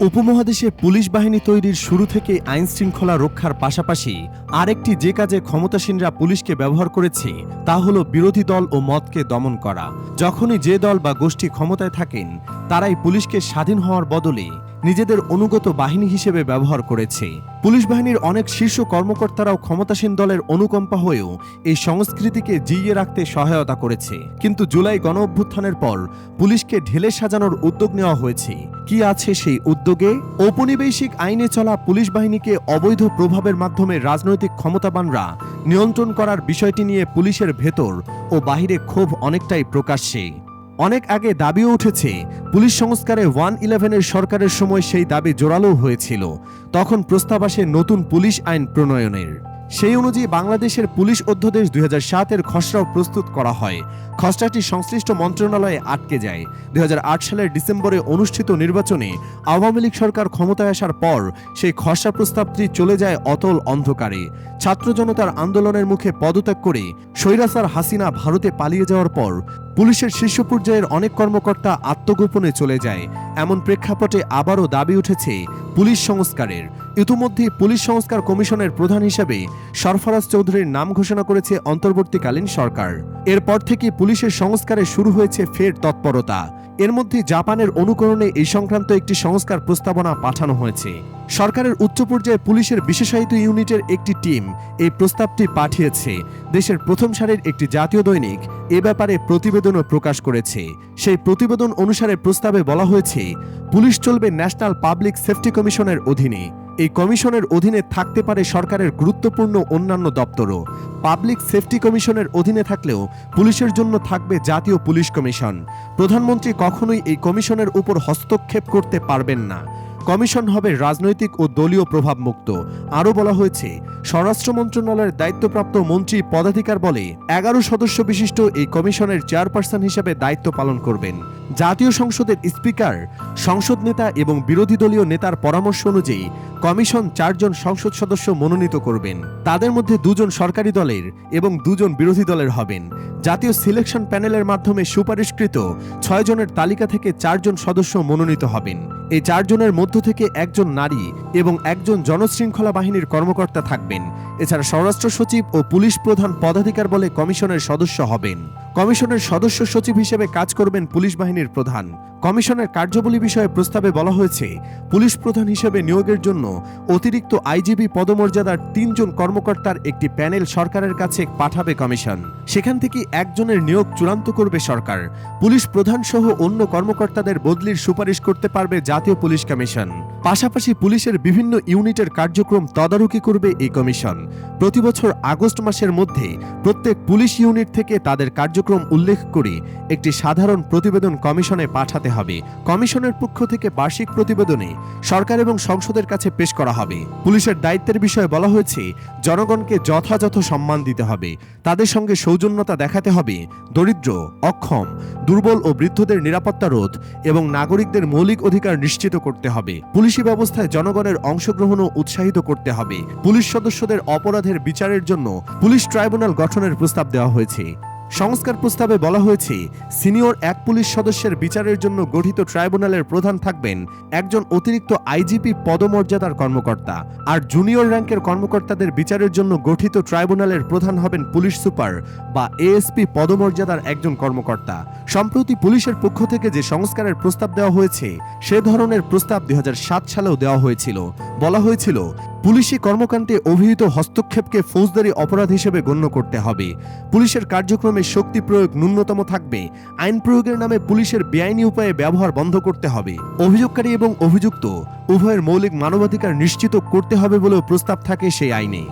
উপমহাদেশে পুলিশ বাহিনী তৈরির শুরু থেকে আইন শৃঙ্খলা রক্ষার পাশাপাশি আরেকটি যে কাজে ক্ষমতাসীনরা পুলিশকে ব্যবহার করেছে, তা হল বিরোধী দল ও মতকে দমন করা। যখনই যে দল বা গোষ্ঠী ক্ষমতায় থাকেন, তারাই পুলিশকে স্বাধীন হওয়ার বদলে নিজেদের অনুগত বাহিনী হিসেবে ব্যবহার করেছে। পুলিশ বাহিনীর অনেক শীর্ষ কর্মকর্তারাও ক্ষমতাসীন দলের অনুকম্পা হয়েও এই সংস্কৃতিকে জিইয়ে রাখতে সহায়তা করেছে। কিন্তু জুলাই গণ অভ্যুত্থানের পর পুলিশকে ঢেলে সাজানোর উদ্যোগ নেওয়া হয়েছে। কি আছে সেই উদ্যোগে? ঔপনিবেশিক আইনে চলা পুলিশ বাহিনীকে অবৈধ প্রভাবের মাধ্যমে রাজনৈতিক ক্ষমতাবানরা নিয়ন্ত্রণ করার বিষয়টি নিয়ে পুলিশের ভেতর ও বাহিরে ক্ষোভ অনেকটাই প্রকাশ্যে। অনেক আগে দাবিও উঠেছে, পুলিশ সংস্কারে ওয়ান ইলেভেনের সরকারের সময় সেই দাবি জোরালো হয়েছিল। তখন প্রস্তাব আসে নতুন পুলিশ আইন প্রণয়নের। সেই অনুযায়ী বাংলাদেশের পুলিশ অধ্যাদেশ দুই হাজার সাতের খসড়াও প্রস্তুত করা হয়। খসড়াটি সংশ্লিষ্ট মন্ত্রণালয়ে আটকে যায়। দুই হাজার আট সালের ডিসেম্বরে অনুষ্ঠিত নির্বাচনে আওয়ামী লীগ সরকার ক্ষমতায় আসার পর সেই খসড়া প্রস্তাবটি চলে যায় অতল অন্ধকারে। ছাত্র জনতার আন্দোলনের মুখে পদত্যাগ করে স্বৈরাচার হাসিনা ভারতে পালিয়ে যাওয়ার পর পুলিশের শীর্ষ পর্যায়ের অনেক কর্মকর্তা আত্মগোপনে চলে যায়। এমন প্রেক্ষাপটে আবারও দাবি উঠেছে পুলিশ সংস্কারের। ইতিমধ্যে পুলিশ সংস্কার কমিশনের প্রধান হিসেবে সরফরাজ চৌধুরীর নাম ঘোষণা করেছে অন্তর্বর্তীকালীন সরকার। এরপর থেকে পুলিশের সংস্কারে শুরু হয়েছে ফের তৎপরতা। এর মধ্যে জাপানের অনুকরণে এই সংক্রান্ত একটি সংস্কার প্রস্তাবনা পাঠানো হয়েছে। সরকারের উচ্চ পর্যায়ে পুলিশের বিশেষায়িত ইউনিটের একটি টিম এই প্রস্তাবটি পাঠিয়েছে। দেশের প্রথম সারির একটি জাতীয় দৈনিক এ ব্যাপারে প্রতিবেদনও প্রকাশ করেছে। সেই প্রতিবেদন অনুসারে প্রস্তাবে বলা হয়েছে, পুলিশ চলবে ন্যাশনাল পাবলিক সেফটি কমিশনের অধীনে। এই কমিশনের অধীনে থাকতে পারে সরকারের গুরুত্বপূর্ণ অন্যান্য দপ্তরও। পাবলিক সেফটি কমিশনের অধীনে থাকলেও পুলিশের জন্য থাকবে জাতীয় পুলিশ কমিশন। প্রধানমন্ত্রী কখনোই এই কমিশনের উপর হস্তক্ষেপ করতে পারবেন না। কমিশন হবে রাজনৈতিক ও দলীয় প্রভাব মুক্ত আরও বলা হয়েছে, স্বরাষ্ট্র মন্ত্রণালয়ের দায়িত্বপ্রাপ্ত মন্ত্রী পদাধিকার বলে এগারো সদস্য বিশিষ্ট এই কমিশনের চেয়ারপারসন হিসেবে দায়িত্ব পালন করবেন। জাতীয় সংসদের স্পিকার, সংসদ নেতা এবং বিরোধী দলীয় নেতার পরামর্শ অনুযায়ী কমিশন চারজন সংসদ সদস্য মনোনীত করবেন। তাদের মধ্যে দুজন সরকারি দলের এবং দুজন বিরোধী দলের হবেন। জাতীয় সিলেকশন প্যানেলের মাধ্যমে সুপারিশকৃত ছয় জনের তালিকা থেকে চারজন সদস্য মনোনীত হবেন। এই চারজনের মধ্য থেকে একজন নারী এবং একজন জনশৃঙ্খলা বাহিনীর কর্মকর্তা থাকবেন। এছাড়া স্বরাষ্ট্র সচিব ও পুলিশ প্রধান পদাধিকার বলে কমিশনের সদস্য হবেন। কমিশনের সদস্য সচিব হিসেবে কাজ করবেন পুলিশ বাহিনীর প্রধান। কমিশনের কার্যাবলী বিষয়ে প্রস্তাবে বলা হয়েছে, পুলিশ প্রধান হিসেবে নিয়োগের জন্য অতিরিক্ত আইজিবি পদমর্যাদার তিনজন কর্মকর্তার একটি প্যানেল সরকারের কাছে পাঠাবে কমিশন। সেখান থেকে একজনের নিয়োগ চূড়ান্ত করবে সরকার। পুলিশ প্রধান সহ অন্য কর্মকর্তাদের বদলির সুপারিশ করতে পারবে জাতীয় পুলিশ কমিশন। পাশাপাশি পুলিশের বিভিন্ন ইউনিটের কার্যক্রম তদারকি করবে এই কমিশন। প্রতি বছর আগস্ট মাসের মধ্যে প্রত্যেক পুলিশ ইউনিট থেকে তাদের কার্যক্রম উল্লেখ করে একটি সাধারণ প্রতিবেদন কমিশনে পাঠাতে হবে। কমিশনের পক্ষ থেকে বার্ষিক প্রতিবেদনে সরকার এবং সংসদের কাছে পেশ করা হবে। পুলিশের দায়িত্বের বিষয়ে বলা হয়েছে, জনগণকে যথাযথ সম্মান দিতে হবে। তাদের সঙ্গে সৌজন্যতা দেখাতে হবে। দরিদ্র, অক্ষম, দুর্বল ও বৃদ্ধদের নিরাপত্তা রোধ এবং নাগরিকদের মৌলিক অধিকার নিশ্চিত করতে হবে। পুলিশি ব্যবস্থায় জনগণের অংশগ্রহণও উৎসাহিত করতে হবে। পুলিশ সদস্যদের অপরাধের বিচারের জন্য পুলিশ ট্রাইব্যুনাল গঠনের প্রস্তাব দেওয়া হয়েছে। সংস্কার প্রস্তাবে বলা হয়েছে, সিনিয়র এক পুলিশ সদস্যের বিচারের জন্য গঠিত ট্রাইব্যুনালের প্রধান থাকবেন একজন অতিরিক্ত আইজিপি পদমর্যাদার কর্মকর্তা আর জুনিয়র র্যাঙ্কের কর্মকর্তাদের বিচারের জন্য গঠিত ট্রাইব্যুনালের প্রধান হবেন পুলিশ সুপার বা এএসপি পদমর্যাদার একজন কর্মকর্তা। সম্প্রতি পুলিশের পক্ষ থেকে যে সংস্কারের প্রস্তাব দেওয়া হয়েছে, সে ধরনের প্রস্তাব দুই হাজার সাত সালেও দেওয়া হয়েছিল। বলা হয়েছিল পুলিশি কর্মকাণ্ডে অভিহিত হস্তক্ষেপকে ফৌজদারি অপরাধ হিসেবে গণ্য করতে হবে। পুলিশের কার্যক্রমে শক্তি প্রয়োগ ন্যূনতম থাকবে। আইন প্রয়োগের নামে পুলিশের বেআইনি উপায়ে ব্যবহার বন্ধ করতে হবে। অভিযোগকারী এবং অভিযুক্ত উভয়ের মৌলিক মানবাধিকার নিশ্চিত করতে হবে বলেও প্রস্তাব থাকে সেই আইনে।